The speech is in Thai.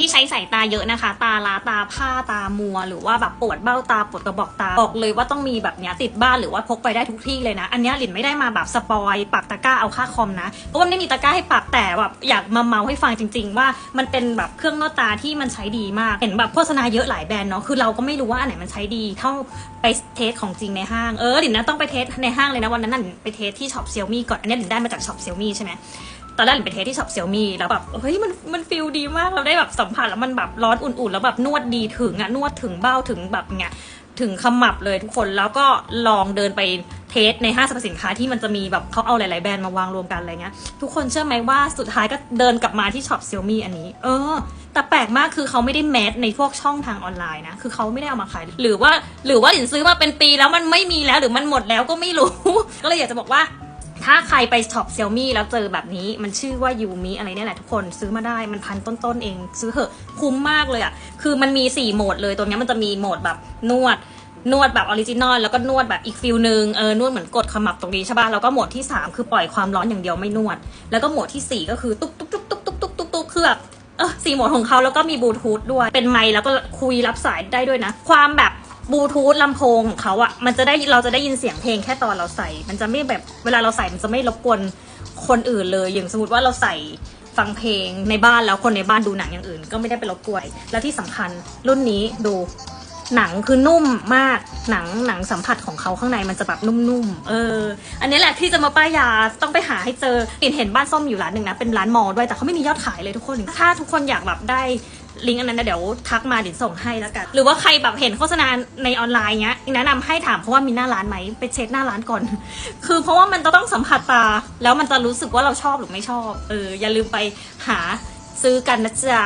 ที่ใช้สายตาเยอะนะคะ ตาล้าตาผ้าตามัว หรือว่าแบบปวดเบ้าตาปวดกระบอกตาบอกเลยว่าต้องมีแบบเนี้ยติดบ้านหรือว่าพกไปได้ทุกที่เลยนะ อันนี้หลินไม่ได้มาแบบสปอยปักตะกร้าเอาค่าคอมนะเพราะว่าไม่มีตะกร้าให้ปักแต่แบบอยากมาเมาให้ฟังจริง ๆ ว่ามันเป็นแบบเครื่องนวดตาที่มันใช้ดีมากเห็นแบบโฆษณาเยอะหลายแบรนด์เนาะคือเราก็ไม่รู้ว่าอันไหนมันใช้ดีเท่าไปเทสของจริงในห้างเออหลินนะต้องไปเทสในห้างเลยนะวันนั้นน่ะหลินไปเทสที่ช็อปเซี่ยมี่ก่อนอันนี้หลินได้มาจากช็อปเซี่ยมี่ใช่ไหม ตอนแรกหลินไปเทสที่ช็อปเซี่ยมี่แล้วแบบเฮ้ยมันมันฟิลดีมากเราได้แบบสัมผัสแล้วมันแบบร้อนอุ่นๆ แล้วแบบนวดดีถึงอะนวดถึงเบ้าถึงแบบเงี้ยถึงขมับเลยทุกคนแล้วก็ลองเดินไปเทสในห้างสรรพสินค้าที่มันจะมีแบบเขาเอาหลาย ๆ แบรนด์มาวางรวมกันอะไรเงี้ยทุกคนเชื่อไหมว่าสุดท้ายก็เดินกลับมาที่ช็อปเซี่ยมี่อันนี้ เออ แต่แปลกมากคือเขาไม่ได้แมสในพวกช่องทางออนไลน์นะ คือเขาไม่ได้เอามาขาย หรือว่าหรือว่าหลินซื้อมาเป็นปีแล้วมันไม่มีแล้วหรือมันหมดแล้วก็ไม่รู้ ก็เลยอยากจะบอกว่า ถ้าใครไปช็อปเซี่ยมี่แล้วเจอแบบนี้มันชื่อว่ายูมิอะไรเนี่ยแหละทุกคนซื้อมาได้มันพันต้นๆเอง ซื้อเหอะคุ้มมากเลยอะ่ะ คือมันมี 4 โหมดเลยตัวนี้มันจะมีโหมดแบบนวดนวดแบบออริจินอลแล้วก็นวดแบบอีกฟิลหนึ่งเออนวดเหมือนกดขมับตรงนี้ใช่ป่ะแล้วก็โหมดที่ 3 คือปล่อยความร้อนอย่างเดียวไม่นวด แล้วก็โหมดทีสี่4 ก็คือตุ๊กตุ๊กตุ๊กตุ๊กตุ๊กตุ๊กตุ๊กตุ๊กคือแบบเออสี่โหมดของเขาแล้วก็มีบลูทูธด้วยเป็นไมค์แล้วก็คุยรับสายได้ด้วยนะ ความแบบ บลูทูธลำโพงของเขาอะมันจะได้เราจะได้ยินเสียงเพลงแค่ตอนเราใส่ มันจะไม่แบบเวลาเราใส่มันจะไม่รบกวนคนอื่นเลย อย่างสมมติว่าเราใส่ฟังเพลงในบ้านแล้วคนในบ้านดูหนังอย่างอื่น ก็ไม่ได้ไปรบกวน แล้วที่สำคัญรุ่นนี้ดู หนังคือนุ่มมากหนังหนังสัมผัสของเขาข้างในมันจะแบบนุ่มๆ เออ อันนี้แหละที่จะมาป้ายยาต้องไปหาให้เจอเห็นเห็นบ้านส้มอยู่ร้านหนึ่งนะเป็นร้านมอลด้วยแต่เขาไม่มียอดขายเลยทุกคน ถ้าทุกคนอยากแบบได้ลิงก์อันนั้นนะเดี๋ยวทักมาเดี๋ยวส่งให้แล้วกัน หรือว่าใครแบบเห็นโฆษณาในออนไลน์เงี้ยแนะนำให้ถามเพราะว่ามีหน้าร้านไหมไปเช็คหน้าร้านก่อน คือเพราะว่ามันจะต้องสัมผัสตา แล้วมันจะรู้สึกว่าเราชอบหรือไม่ชอบ เอออย่าลืมไปหาซื้อกันนะจ๊ะ